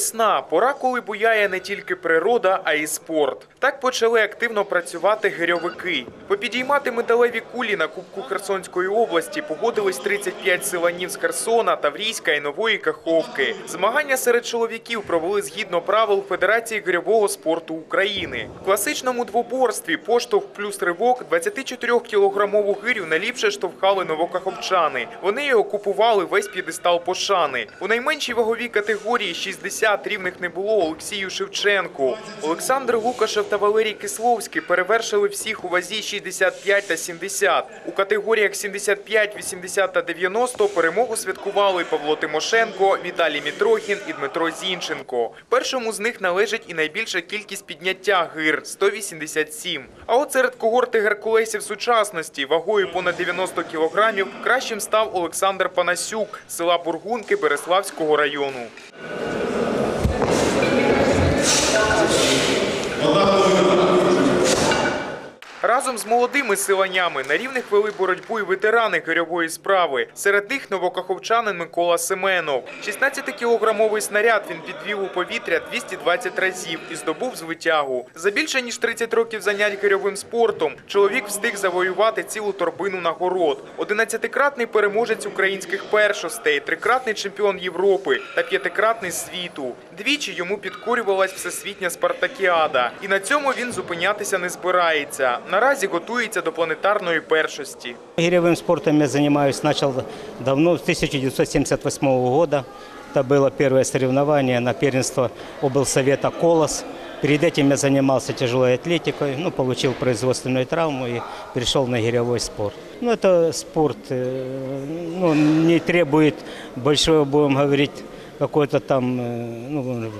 Весна пора, коли буяє не тільки природа, а й спорт. Так почали активно працювати гирьовики. Попідіймати металеві кулі на Кубку Херсонської області погодились 35 силанів з Херсона, Таврійська і Нової Каховки. Змагання серед чоловіків провели згідно правил Федерації гирьового спорту України. В класичному двоборстві поштовх плюс ривок 24-кілограмову гирю найліпше штовхали новокаховчани. Вони й окупували весь п'єдестал пошани. У найменшій ваговій категорії 60 рівних не було Олексію Шевченку. Олександр Лукашев та Валерій Кисловський перевершили всіх у вазі 65 та 70. У категоріях 75, 80 та 90 перемогу святкували Павло Тимошенко, Віталій Мітрохін і Дмитро Зінченко. Першому з них належить і найбільша кількість підняття гир 187. А от серед когорти геркулесів сучасності вагою понад 90 кілограмів кращим став Олександр Панасюк з села Бургунки Береславського району. Разом з молодими силанями на рівних вели боротьбу і ветерани гирьової справи. Серед них новокаховчанин Микола Семенов. 16-кілограмовий снаряд він підвів у повітря 220 разів і здобув звитягу. За більше ніж 30 років занять гирьовим спортом чоловік встиг завоювати цілу торбину нагород. 11-кратний переможець українських першостей, трикратний чемпіон Європи та п'ятикратний світу. Двічі йому підкорювалась всесвітня спартакіада, і на цьому він зупинятися не збирається. Наразі готується до планетарної першості. Гиревым спортом я занимаюсь, начал давно, с 1978 года. Это было первое соревнование на первенство облсовета «Колос». Перед этим я занимался тяжелой атлетикой, ну, получил производственную травму и перешел на гиревой спорт. Ну, это спорт, э, ну, не требует большого, будем говорить, какой-то там, э, ну,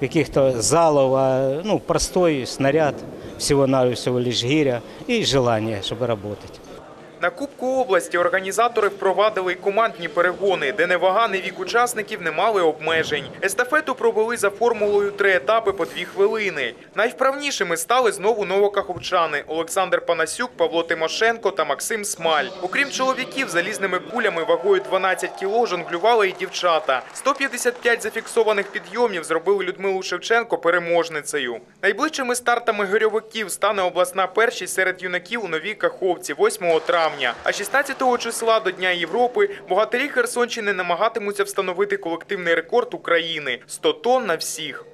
каких-то залов, а, ну, простой снаряд, всего-навсего лишь гиря и желание, чтобы работать. На Кубку області організатори впровадили командні перегони, де не вага, вік учасників не мали обмежень. Естафету провели за формулою три етапи по дві хвилини. Найвправнішими стали знову новокаховчани Олександр Панасюк, Павло Тимошенко та Максим Смаль. Окрім чоловіків, залізними кулями вагою 12 кіло жонглювали і дівчата. 155 зафіксованих підйомів зробили Людмилу Шевченко переможницею. Найближчими стартами гирьовиків стане обласна першість серед юнаків у Новій Каховці 8 травня. А 16 числа до Дня Європи богатирі Херсонщини намагатимуться встановити колективний рекорд України 100 тонн на всіх.